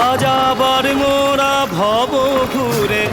আজ আবার মোরা ভব ঘুরে